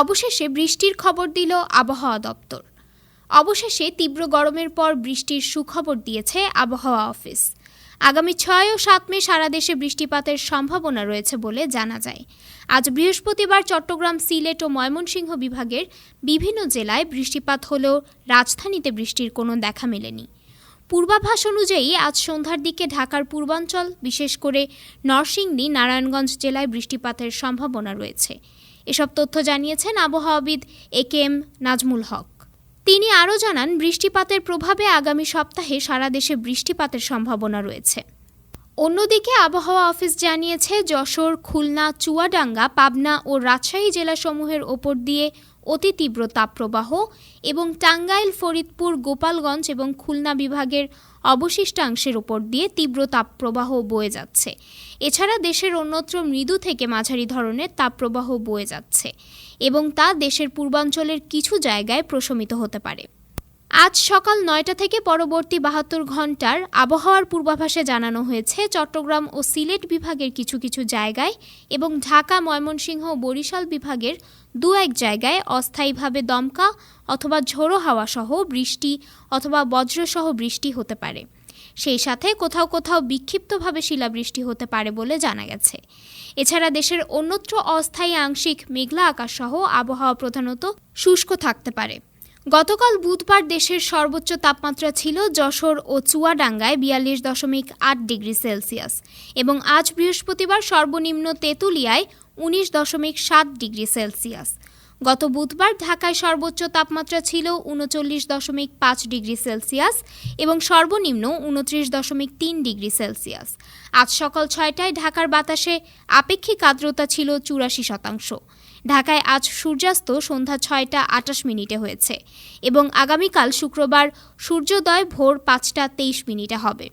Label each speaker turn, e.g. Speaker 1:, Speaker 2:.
Speaker 1: অবশেষে বৃষ্টির খবর দিল আবহাওয়া দপ্তর। অবশেষে তীব্র গরমের পর বৃষ্টির সুখবর দিয়েছে আবহাওয়া অফিস। আগামী ছয় ও সাত মে সারা দেশে বৃষ্টিপাতের সম্ভাবনা রয়েছে বলে জানা যায়। আজ বৃহস্পতিবার চট্টগ্রাম, সিলেট ও ময়মনসিংহ বিভাগের বিভিন্ন জেলায় বৃষ্টিপাত হলেও রাজধানীতে বৃষ্টির কোনো দেখা মেলেনি। পূর্বাভাস অনুযায়ী আজ সন্ধ্যার দিকে ঢাকার পূর্বাঞ্চল, বিশেষ করে নরসিংদী, নারায়ণগঞ্জ জেলায় বৃষ্টিপাতের সম্ভাবনা রয়েছে। এসব তথ্য জানিয়েছেন আবহাওয়াবিদ এ কে এম নাজমুল হক। তিনি আরও জানান, বৃষ্টিপাতের প্রভাবে আগামী সপ্তাহে সারা দেশে বৃষ্টিপাতের সম্ভাবনা রয়েছে। অন্যদিকে আবহাওয়া অফিস জানিয়েছে, যশোর, খুলনা, চুয়াডাঙ্গা, পাবনা ও রাজশাহী জেলাসমূহের ওপর দিয়ে অতি তীব্র তাপপ্রবাহ এবং টাঙ্গাইল, ফরিদপুর, গোপালগঞ্জ এবং খুলনা বিভাগের অবশিষ্টাংশের ওপর দিয়ে তীব্র তাপপ্রবাহ বয়ে যাচ্ছে। এছাড়া দেশের অন্যত্র মৃদু থেকে মাঝারি ধরনের তাপপ্রবাহ বয়ে যাচ্ছে এবং তা দেশের পূর্বাঞ্চলের কিছু জায়গায় প্রশমিত হতে পারে। আজ সকাল নয়টা থেকে পরবর্তী বাহাত্তর ঘণ্টার আবহাওয়ার পূর্বাভাসে জানানো হয়েছে, চট্টগ্রাম ও সিলেট বিভাগের কিছু কিছু জায়গায় এবং ঢাকা, ময়মনসিংহ ও বরিশাল বিভাগের দু এক জায়গায় অস্থায়ীভাবে দমকা অথবা ঝোড়ো হাওয়া সহ বৃষ্টি অথবা বজ্রসহ বৃষ্টি হতে পারে। সেই সাথে কোথাও কোথাও বিক্ষিপ্তভাবে শিলাবৃষ্টি হতে পারে বলে জানা গেছে। এছাড়া দেশের অন্যত্র অস্থায়ী আংশিক মেঘলা আকাশ সহ আবহাওয়া প্রধানত শুষ্ক থাকতে পারে। গতকাল বুধবার দেশের সর্বোচ্চ তাপমাত্রা ছিল যশোর ও চুয়াডাঙ্গায় বিয়াল্লিশ দশমিক আট ডিগ্রি সেলসিয়াস এবং আজ বৃহস্পতিবার সর্বনিম্ন তেঁতুলিয়ায় উনিশ দশমিক সাত ডিগ্রি সেলসিয়াস। গত বুধবার ঢাকায় সর্বোচ্চ তাপমাত্রা ছিল উনচল্লিশ দশমিক পাঁচ ডিগ্রি সেলসিয়াস এবং সর্বনিম্ন উনত্রিশ দশমিক তিন ডিগ্রি সেলসিয়াস। আজ সকাল ছয়টায় ঢাকার বাতাসে আপেক্ষিক আর্দ্রতা ছিল চুরাশি শতাংশ। ঢাকায় আজ সূর্যাস্ত সন্ধ্যা ছয়টা আটাশ মিনিটে হয়েছে এবং আগামীকাল শুক্রবার সূর্যোদয় ভোর পাঁচটা তেইশ মিনিটে হবে।